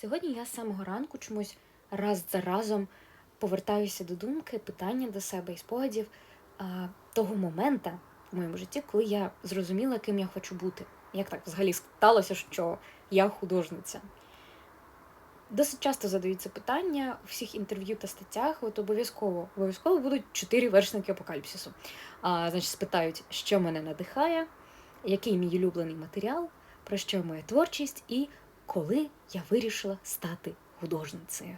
Сьогодні я з самого ранку чомусь раз за разом повертаюся до думки, питання до себе і спогадів а, того момента в моєму житті, коли я зрозуміла, ким я хочу бути. Як так взагалі сталося, що я художниця? Досить часто задаються питання у всіх інтерв'ю та статтях. От обов'язково обов'язково будуть чотири вершники апокаліпсису. А, значить, спитають, що мене надихає, який мій улюблений матеріал, про що моя творчість і коли я вирішила стати художницею.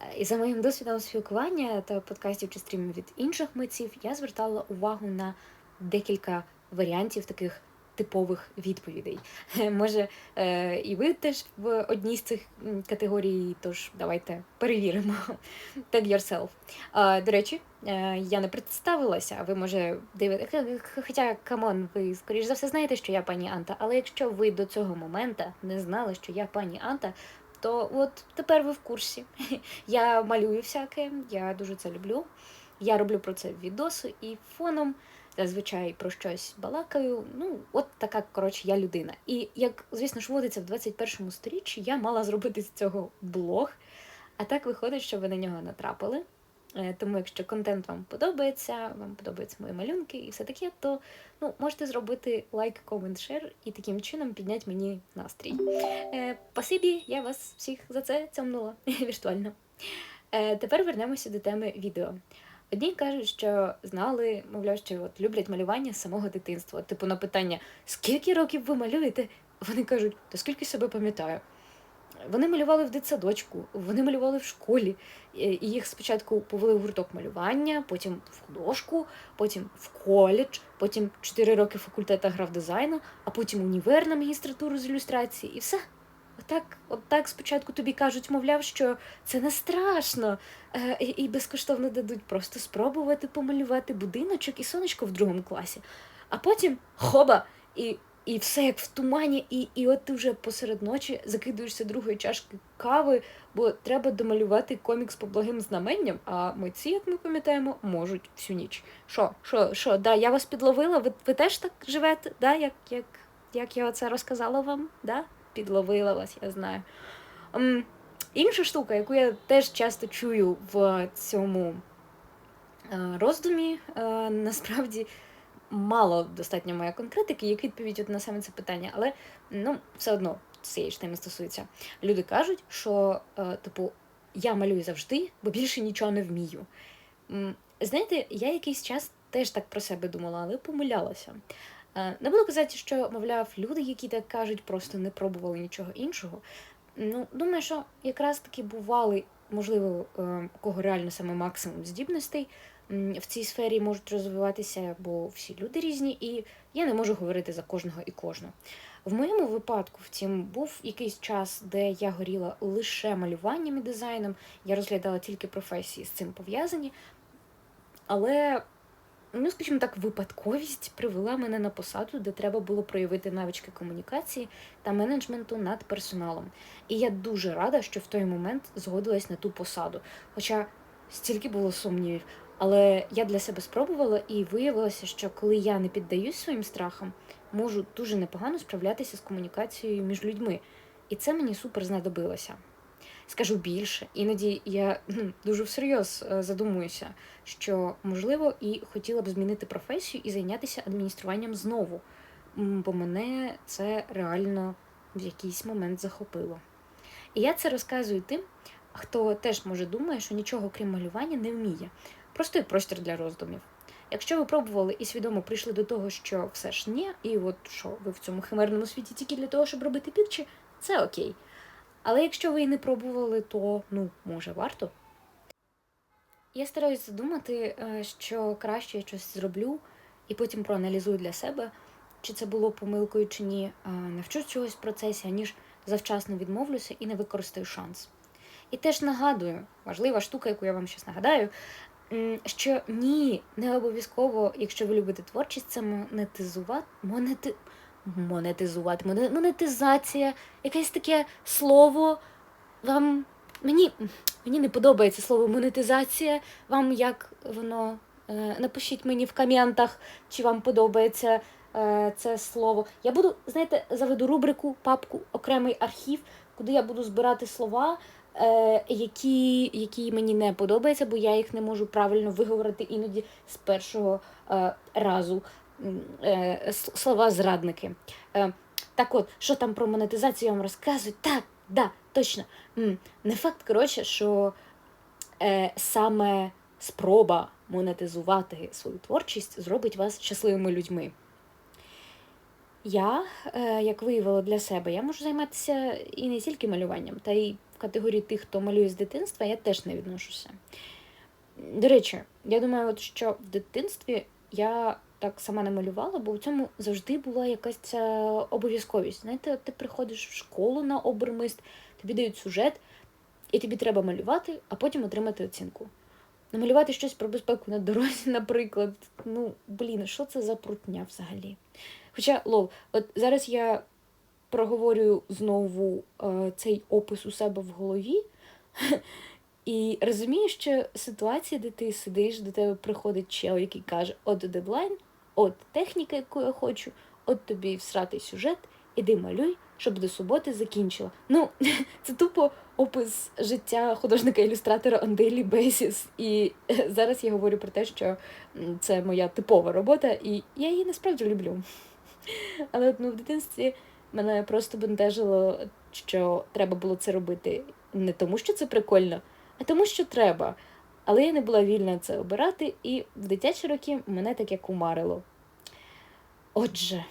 Е, І за моїм досвідом спілкування та подкастів чи стрімів від інших митців я звертала увагу на декілька варіантів таких типових відповідей. Е, Може, е, і ви теж в одній з цих категорій, тож давайте перевіримо. Tag yourself. До речі, е, я не представилася, а ви може дивитеся. Хоча, камон, ви скоріш за все знаєте, що я пані Анта, але якщо ви до цього моменту не знали, що я пані Анта, то от тепер ви в курсі. Я малюю всяке, я дуже це люблю. Я роблю про це відоси і фоном зазвичай про щось балакаю. Ну, от така, коротше, я людина. І як, звісно ж, водиться в 21 сторіччі, я мала зробити з цього блог. А так виходить, що ви на нього натрапили. Е, Тому, якщо контент вам подобається, вам подобаються мої малюнки і все таке, то ну, можете зробити лайк, комент, шер і таким чином підняти мені настрій. Е, Спасибі, я вас всіх за це цьомнула віртуально. Е, тепер вернемося до теми відео. Одні кажуть, що знали, мовляв, що от люблять малювання з самого дитинства. Типу на питання, скільки років ви малюєте? Вони кажуть, та скільки себе пам'ятаю. Вони малювали в дитсадочку, вони малювали в школі. І їх спочатку повели в гурток малювання, потім в художку, потім в коледж, потім 4 роки факультета грав дизайну, а потім універ на магістратуру з ілюстрації, і все. Отак, отак спочатку тобі кажуть, мовляв, що це не страшно, е, і, безкоштовно дадуть просто спробувати помалювати будиночок і сонечко в другому класі. А потім хоба, і, і все як в тумані, і, і от ти вже посеред ночі закидуєшся другої чашки кави, бо треба домалювати комікс по благим знаменням, а митці, як ми пам'ятаємо, можуть всю ніч. Що, що, що, да, я вас підловила, ви, ви теж так живете, да, як, як, як я оце розказала вам, да? Підловила вас, я знаю. Ем, інша штука, яку я теж часто чую в цьому е, роздумі, е, насправді мало достатньо моєї конкретики, як відповідь на саме це питання, але ну, все одно цієї ж теми стосується. Люди кажуть, що, е, типу, я малюю завжди, бо більше нічого не вмію. Знаєте, я якийсь час теж так про себе думала, але помилялася. Е, Не буду казати, що, мовляв, люди, які так кажуть, просто не пробували нічого іншого. Ну, думаю, що якраз таки бували, можливо, е, у кого реально саме максимум здібностей в цій сфері можуть розвиватися, бо всі люди різні, і я не можу говорити за кожного і кожну. В моєму випадку, втім, був якийсь час, де я горіла лише малюванням і дизайном, я розглядала тільки професії з цим пов'язані, але ну, скажімо так, випадковість привела мене на посаду, де треба було проявити навички комунікації та менеджменту над персоналом. І я дуже рада, що в той момент згодилась на ту посаду. Хоча стільки було сумнівів. Але я для себе спробувала і виявилося, що коли я не піддаюсь своїм страхам, можу дуже непогано справлятися з комунікацією між людьми. І це мені супер знадобилося. Скажу більше, іноді я ну, дуже всерйоз е, задумуюся, що можливо і хотіла б змінити професію і зайнятися адмініструванням знову, бо мене це реально в якийсь момент захопило. І я це розказую тим, хто теж може думає, що нічого крім малювання не вміє. Просто є простір для роздумів. Якщо ви пробували і свідомо прийшли до того, що все ж ні, і от що ви в цьому химерному світі тільки для того, щоб робити пікчі, це окей. Але якщо ви і не пробували, то ну, може варто. Я стараюсь задумати, е, що краще я щось зроблю, і потім проаналізую для себе, чи це було помилкою чи ні, е, навчусь чогось в процесі, аніж завчасно відмовлюся і не використаю шанс. І теж нагадую, важлива штука, яку я вам щось нагадаю, що ні, не обов'язково, якщо ви любите творчість, це монетизувати, монети, монетизувати, моне- монетизація, якесь таке слово. Вам мені, мені не подобається слово монетизація. Вам як воно? Е, Напишіть мені в коментах, чи вам подобається е, це слово. Я буду, знаєте, заведу рубрику, папку, окремий архів, куди я буду збирати слова, е, які, які мені не подобаються, бо я їх не можу правильно виговорити іноді з першого разу. Е, слова зрадники. Е, так от, що там про монетизацію я вам розказують? Так, да, точно. Не факт, коротше, що е, саме спроба монетизувати свою творчість зробить вас щасливими людьми. Я, як виявила для себе, я можу займатися і не тільки малюванням, та й в категорії тих, хто малює з дитинства, я теж не відношуся. До речі, я думаю, от що в дитинстві я так сама не малювала, бо в цьому завжди була якась ця обов'язковість. Знаєте, ти приходиш в школу на обермист, тобі дають сюжет, і тобі треба малювати, а потім отримати оцінку. Намалювати щось про безпеку на дорозі, наприклад. Ну, блін, що це за прутня взагалі? Хоча, лов, от зараз я проговорю знову е, цей опис у себе в голові, і розумію, що ситуація, де ти сидиш, до тебе приходить чел, який каже: от дедлайн, от техніка, яку я хочу, от тобі всратий сюжет, іди малюй, щоб до суботи закінчила. Ну, це тупо опис життя художника-ілюстратора daily basis. І е, зараз я говорю про те, що це моя типова робота, і я її насправді люблю. Але ну, в дитинстві мене просто бентежило, що треба було це робити не тому, що це прикольно, а тому, що треба. Але я не була вільна це обирати, і в дитячі роки мене таке кумарило. Отже,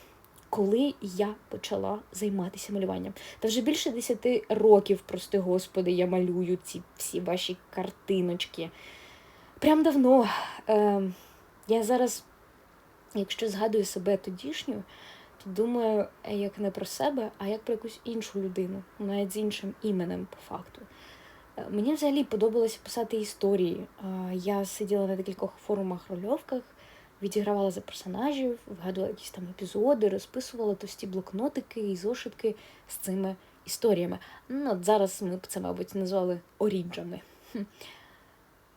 коли я почала займатися малюванням, та вже більше 10 років, прости господи, я малюю ці всі ваші картиночки. Прям давно. Е, я зараз, якщо згадую себе тодішню, то думаю е, як не про себе, а як про якусь іншу людину, навіть з іншим іменем по факту. Мені взагалі подобалося писати історії. Я сиділа на декількох форумах рольовках, відігравала за персонажів, вгадувала якісь там епізоди, розписувала товсті блокнотики і зошитки з цими історіями. Ну, от зараз ми б це, мабуть, назвали оріджами.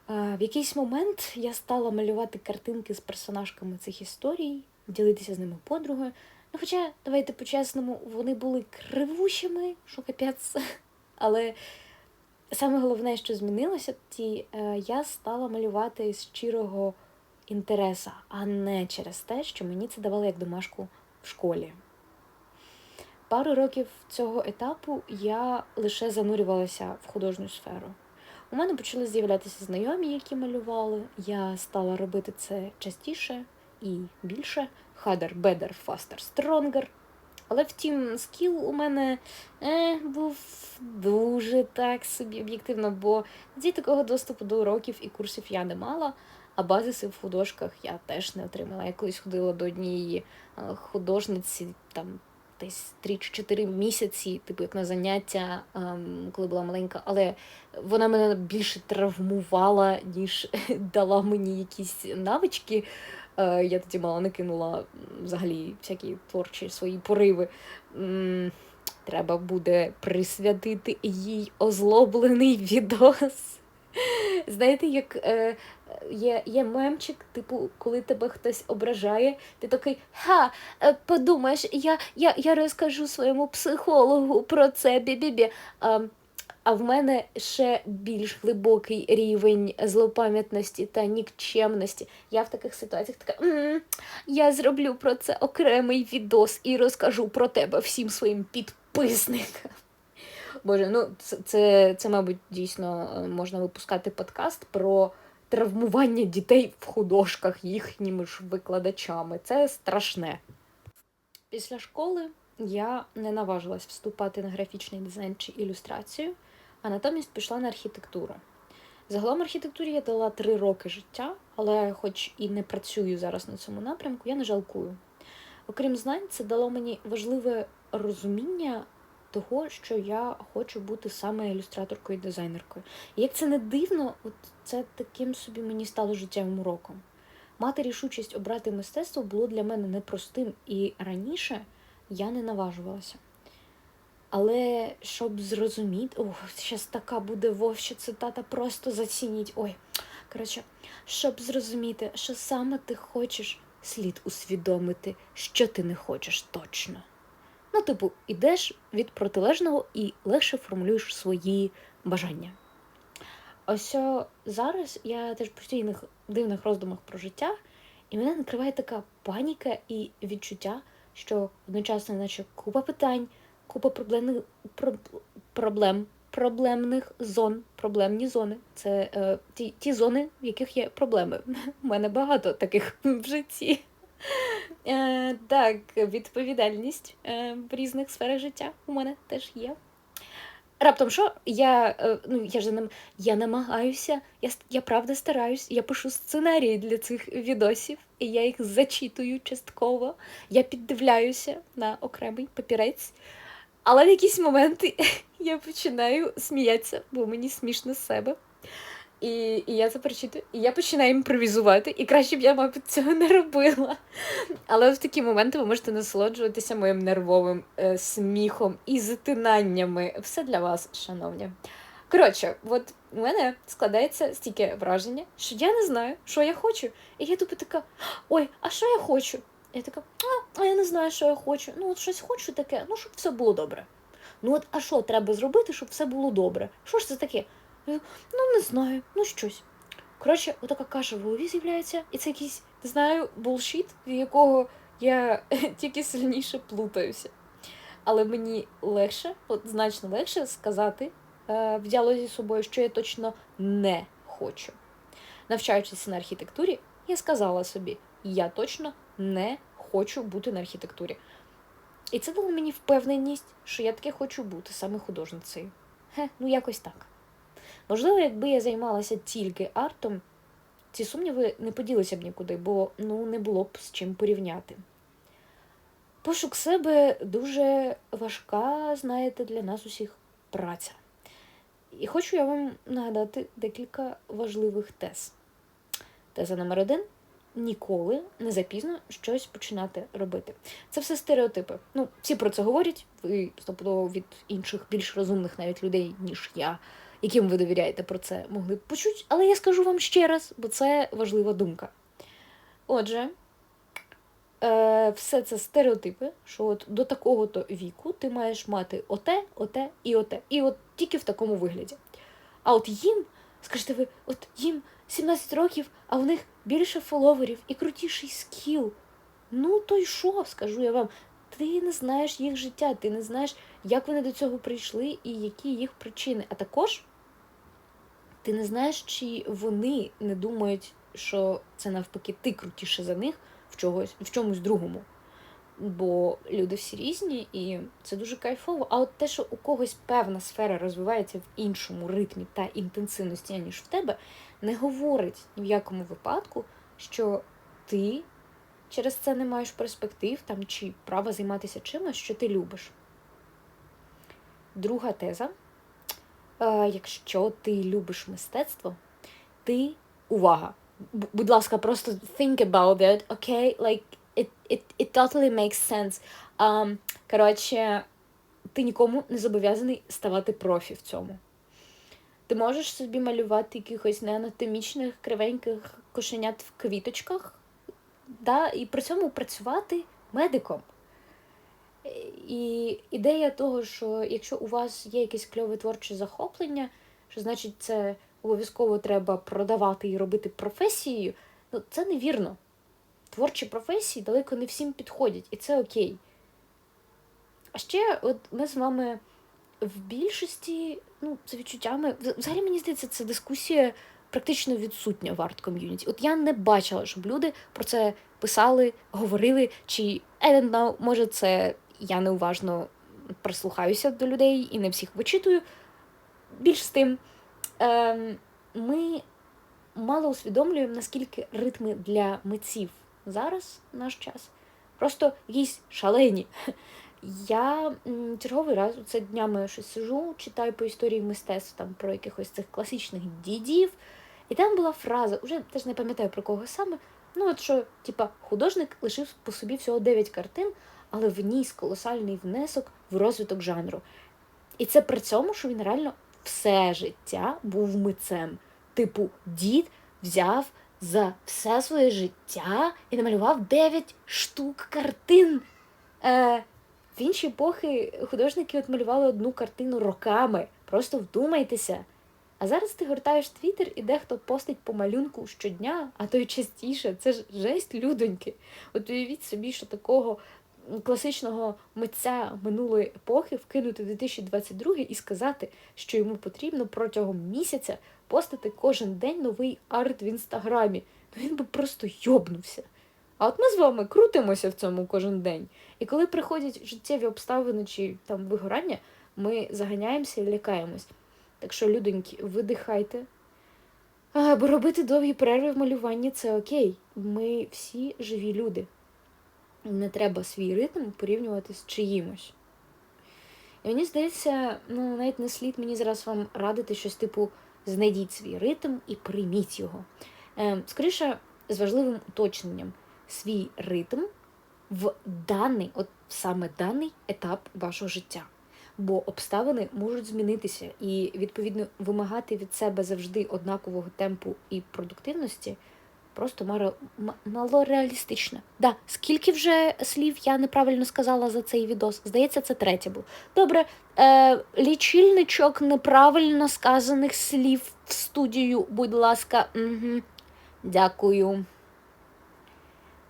В якийсь момент я стала малювати картинки з персонажками цих історій, ділитися з ними подругою. Ну, хоча, давайте по-чесному, вони були кривущими, що капець. Але саме головне, що змінилося, ті, е, я стала малювати з щирого інтереса, а не через те, що мені це давали як домашку в школі. Пару років цього етапу я лише занурювалася в художню сферу. У мене почали з'являтися знайомі, які малювали. Я стала робити це частіше і більше. Harder, better, faster, stronger. Але втім, скіл у мене е, був дуже так собі об'єктивно, бо тоді такого доступу до уроків і курсів я не мала, а базиси в художках я теж не отримала. Я колись ходила до однієї е, художниці там десь 3 чи 4 місяці, типу як на заняття, ем, коли була маленька, але вона мене більше травмувала, ніж дала мені якісь навички. Е, Я тоді мало не кинула взагалі всякі творчі свої пориви. Треба буде присвятити їй озлоблений відос. Знаєте, як е, є, є мемчик, типу, коли тебе хтось ображає, ти такий ха, е, подумаєш, я, я, я розкажу своєму психологу про це бі-бі-бі. А, в мене ще більш глибокий рівень злопам'ятності та нікчемності. Я в таких ситуаціях така, «М, я зроблю про це окремий відос і розкажу про тебе всім своїм підписникам. Боже, ну це, це, це, мабуть, дійсно е, можна випускати подкаст про травмування дітей в художках їхніми ж викладачами. Це страшне. Після школи я не наважилась вступати на графічний дизайн чи ілюстрацію, а натомість пішла на архітектуру. Загалом архітектурі я дала три роки життя, але хоч і не працюю зараз на цьому напрямку, я не жалкую. Окрім знань, це дало мені важливе розуміння того, що я хочу бути саме ілюстраторкою і дизайнеркою. І як це не дивно, от це таким собі мені стало життєвим уроком. Мати рішучість обрати мистецтво було для мене непростим, і раніше я не наважувалася. Але щоб зрозуміти, ох, зараз така буде вовща цитата, просто зацініть. Ой, коротше, щоб зрозуміти, що саме ти хочеш, слід усвідомити, що ти не хочеш точно. Ну, типу, ідеш від протилежного і легше формулюєш свої бажання. Ось зараз я теж в постійних дивних роздумах про життя, і мене накриває така паніка і відчуття, що одночасно, наче купа питань, купа проблемних проблем, проблемних зон, проблемні зони. Це е, ті, ті зони, в яких є проблеми. У мене багато таких в житті. Е, Так, відповідальність е, в різних сферах життя у мене теж є. Раптом що? Я е, ну, я ж нам, я намагаюся, я, я правда стараюсь, я пишу сценарії для цих відосів, і я їх зачитую частково. Я піддивляюся на окремий папірець. Але в якісь моменти я починаю сміятися, бо мені смішно з себе. І і я це перечитую, і я починаю імпровізувати, і краще б я, мабуть, цього не робила. Але в такі моменти ви можете насолоджуватися моїм нервовим е, сміхом і затинаннями. Все для вас, шановні. Коротше, от у мене складається стільки враження, що я не знаю, що я хочу. І я тупо така: ой, а що я хочу? Я така, а, я не знаю, що я хочу. Ну, от щось хочу таке, ну, щоб все було добре. Ну, от, а що треба зробити, щоб все було добре? Що ж це таке? Ну, не знаю, ну щось. Коротше, отака каша в голові з'являється, і це якийсь, не знаю, булшіт, від якого я тільки сильніше плутаюся. Але мені легше, от значно легше сказати е, в діалозі з собою, що я точно не хочу. Навчаючись на архітектурі, я сказала собі, я точно не хочу бути на архітектурі. І це дало мені впевненість, що я таки хочу бути саме художницею. Хе, ну якось так. Можливо, якби я займалася тільки артом, ці сумніви не поділися б нікуди, бо ну, не було б з чим порівняти. Пошук себе дуже важка, знаєте, для нас усіх праця. І хочу я вам нагадати декілька важливих тез. Теза номер один ніколи не запізно щось починати робити. Це все стереотипи. Ну, всі про це говорять, ви стопудово від інших більш розумних навіть людей, ніж я яким ви довіряєте про це, могли б почути, але я скажу вам ще раз, бо це важлива думка. Отже, е, все це стереотипи, що от до такого-то віку ти маєш мати оте, оте і оте. І от тільки в такому вигляді. А от їм, скажете ви, от їм 17 років, а в них більше фоловерів і крутіший скіл. Ну, то й що, скажу я вам. Ти не знаєш їх життя, ти не знаєш, як вони до цього прийшли і які їх причини. А також ти не знаєш, чи вони не думають, що це навпаки ти крутіше за них в чогось, в чомусь другому. Бо люди всі різні, і це дуже кайфово. А от те, що у когось певна сфера розвивається в іншому ритмі та інтенсивності, ніж в тебе, не говорить ні в якому випадку, що ти через це не маєш перспектив там, чи права займатися чимось, що ти любиш. Друга теза Е, якщо ти любиш мистецтво, ти увага. Будь ласка, просто think about it, okay? Like, it it, it totally makes sense. Um, Коротше, ти нікому не зобов'язаний ставати профі в цьому. Ти можеш собі малювати якихось неанатомічних кривеньких кошенят в квіточках, да? і при цьому працювати медиком. І ідея того, що якщо у вас є якесь кльове творче захоплення, що значить це обов'язково треба продавати і робити професією, ну це невірно. Творчі професії далеко не всім підходять, і це окей. А ще, от ми з вами в більшості, ну, за відчуттями, взагалі мені здається, це дискусія практично відсутня в арт-ком'юніті. От я не бачила, щоб люди про це писали, говорили, чи I don't know, може, це я неуважно прислухаюся до людей і не всіх вичитую. Більш з тим, е, ми мало усвідомлюємо, наскільки ритми для митців зараз наш час просто якісь шалені. Я черговий раз це днями щось сижу, читаю по історії мистецтв там про якихось цих класичних дідів. І там була фраза, вже теж не пам'ятаю про кого саме. Ну, от що, типа, художник лишив по собі всього 9 картин, але вніс колосальний внесок в розвиток жанру. І це при цьому, що він реально все життя був митцем. Типу, дід взяв за все своє життя і намалював 9 штук картин. Е, В інші епохи художники от малювали одну картину роками. Просто вдумайтеся. А зараз ти гортаєш твіттер і дехто постить по малюнку щодня, а то й частіше. Це ж жесть людоньки. От уявіть собі, що такого класичного митця минулої епохи вкинути в 2022 і сказати, що йому потрібно протягом місяця постити кожен день новий арт в інстаграмі. Ну він би просто йобнувся. А от ми з вами крутимося в цьому кожен день. І коли приходять життєві обставини чи там вигорання, ми заганяємося і лякаємось. Так що, людоньки, видихайте. А, бо робити довгі перерви в малюванні це окей. Ми всі живі люди. Не треба свій ритм порівнювати з чиїмось. І мені здається, ну навіть не слід мені зараз вам радити щось типу знайдіть свій ритм і прийміть його. Е, скоріше, з важливим уточненням, свій ритм в даний, от саме даний етап вашого життя. Бо обставини можуть змінитися і, відповідно, вимагати від себе завжди однакового темпу і продуктивності просто мало, мало. Да, скільки вже слів я неправильно сказала за цей відос? Здається, це третє був. Добре, е, лічильничок неправильно сказаних слів в студію, будь ласка, Угу. дякую.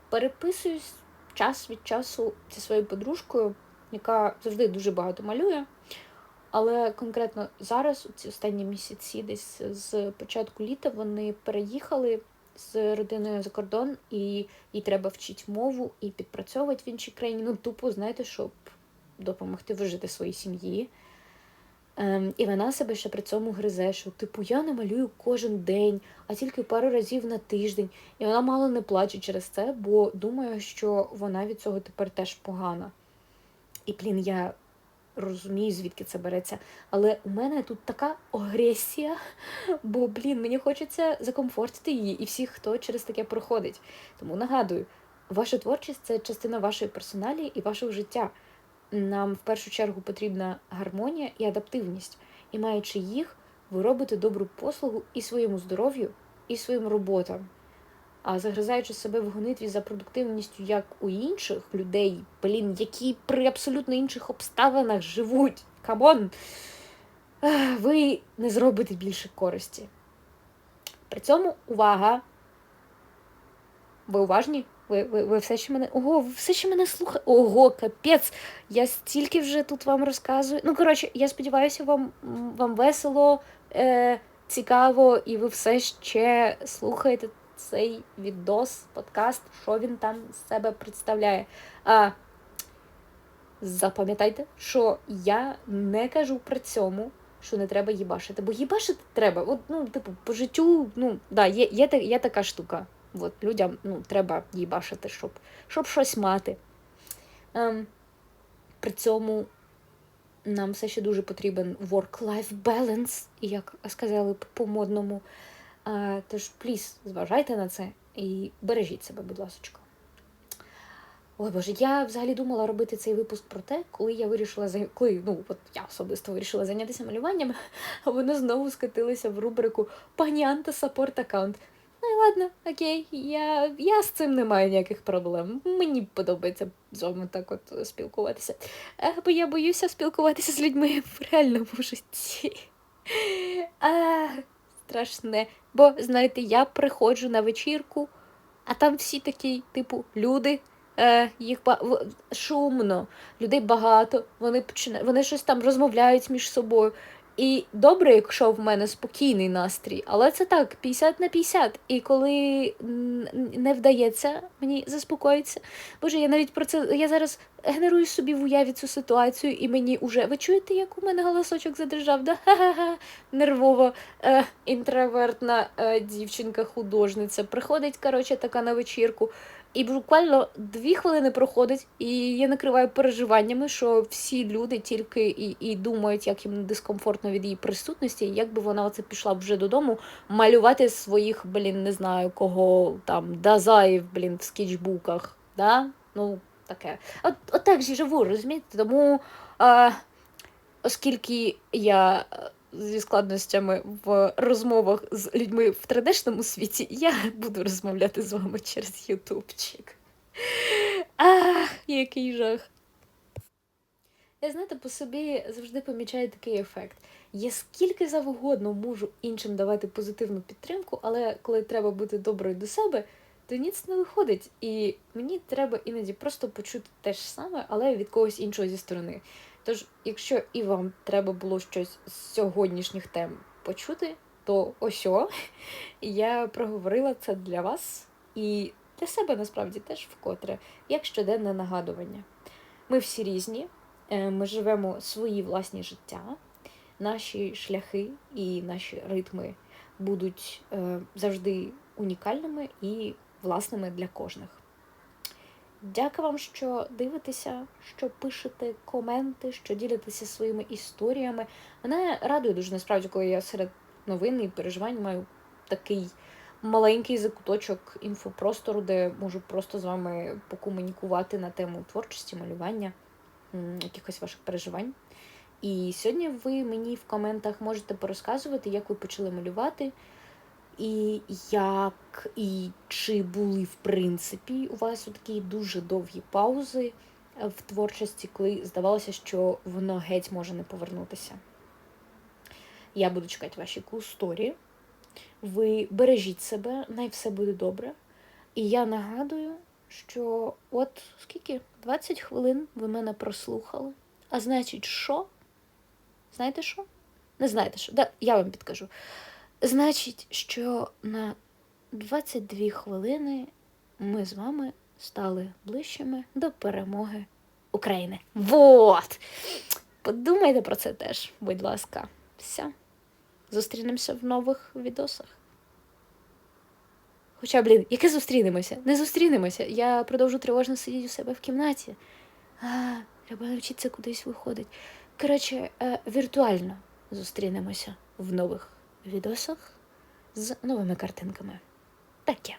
Переписуюсь час від часу зі своєю подружкою, яка завжди дуже багато малює. Але конкретно зараз, у ці останні місяці, десь з початку літа, вони переїхали з родиною за кордон, і їй треба вчити мову і підпрацьовувати в іншій країні. Ну, тупо, знаєте, щоб допомогти вижити своїй сім'ї. Ем, І вона себе ще при цьому гризе, що, типу, я не малюю кожен день, а тільки пару разів на тиждень. І вона мало не плаче через це, бо думає, що вона від цього тепер теж погана. І, блін, я розумію, звідки це береться. Але у мене тут така агресія, бо, блін, мені хочеться закомфортити її і всіх, хто через таке проходить. Тому нагадую, ваша творчість це частина вашої персоналі і вашого життя. Нам в першу чергу потрібна гармонія і адаптивність. І маючи їх, ви робите добру послугу і своєму здоров'ю, і своїм роботам. А загризаючи себе в гонитві за продуктивністю, як у інших людей, блін, які при абсолютно інших обставинах живуть. Камон, ви не зробите більше користі. При цьому увага. Ви уважні? Ви ви, ви все ще мене. Ого, ви все ще мене слухаєте. Ого, капець! Я стільки вже тут вам розказую. Ну, коротше, я сподіваюся, вам вам весело, е, цікаво, і ви все ще слухаєте цей відос, подкаст, що він там з себе представляє. А, Запам'ятайте, що я не кажу при цьому, що не треба їбашити. Бо їбашити треба. От, ну, типу, по життю, ну, да, є є, є така штука. От, Людям ну, треба їбашити, щоб щоб щось мати. Ем, При цьому нам все ще дуже потрібен work-life balance, як сказали по-модному. Тож, пліс, зважайте на це і бережіть себе, будь ласка. Ой Боже, я взагалі думала робити цей випуск про те, коли я вирішила коли, ну, от я особисто вирішила зайнятися малюванням, а воно знову скотилося в рубрику Пані Анта саппорт аккаунт. Ну і ладно, окей, я я з цим не маю ніяких проблем. Мені подобається з вами так от спілкуватися. Бо я боюся спілкуватися з людьми в реальному житті. А, Страшне. Бо, знаєте, я приходжу на вечірку, а там всі такі, типу, люди, е, їх шумно, людей багато, вони починають, вони щось там розмовляють між собою. І добре, якщо в мене спокійний настрій, але це так, 50 на 50. І коли не вдається мені заспокоїтися, боже, я навіть про це я зараз генерую собі в уяві цю ситуацію, і мені вже ви чуєте, як у мене голосочок задрижав? Да? Ха-ха-ха, нервово е, інтровертна е, дівчинка-художниця. Приходить, коротше, така на вечірку. І буквально дві хвилини проходить, і я накриваю переживаннями, що всі люди тільки і і думають, як їм дискомфортно від її присутності, як би вона оце пішла вже додому малювати своїх, блін, не знаю кого там дазаїв, блін, в скетчбуках. Да? Ну, таке. От, от так же живу, розумієте? Тому, а, оскільки я зі складностями в розмовах з людьми в 3D-шному світі, я буду розмовляти з вами через Ютубчик. Ах, який жах. Я знаєте, по собі завжди помічаю такий ефект. Я скільки завгодно можу іншим давати позитивну підтримку, але коли треба бути доброю до себе, то ніц не виходить. І мені треба іноді просто почути те ж саме, але від когось іншого зі сторони. Тож, якщо і вам треба було щось з сьогоднішніх тем почути, то ось я проговорила це для вас і для себе насправді теж вкотре, як щоденне нагадування. Ми всі різні, е, ми живемо свої власні життя, наші шляхи і наші ритми будуть е, завжди унікальними і власними для кожних. Дякую вам, що дивитеся, що пишете коменти, що ділитеся своїми історіями. Мене радує дуже насправді, коли я серед новин і переживань маю такий маленький закуточок інфопростору, де можу просто з вами покомунікувати на тему творчості, малювання, якихось ваших переживань. І сьогодні ви мені в коментах можете порозказувати, як ви почали малювати, і як і чи були, в принципі, у вас такі дуже довгі паузи е, в творчості, коли здавалося, що воно геть може не повернутися. Я буду чекати ваші кусторі. Ви бережіть себе, най все буде добре. І я нагадую, що от скільки? 20 хвилин ви мене прослухали. А значить, що? Знаєте що? Не знаєте що? Да, я вам підкажу. Значить, що на 22 хвилини ми з вами стали ближчими до перемоги України. Вот! Подумайте про це теж, будь ласка. Все. Зустрінемося в нових відосах. Хоча, блін, яке зустрінемося? Не зустрінемося. Я продовжу тривожно сидіти у себе в кімнаті. А, треба навчитися кудись виходить. Коротше, е, віртуально зустрінемося в нових відосах з новими картинками. Таке.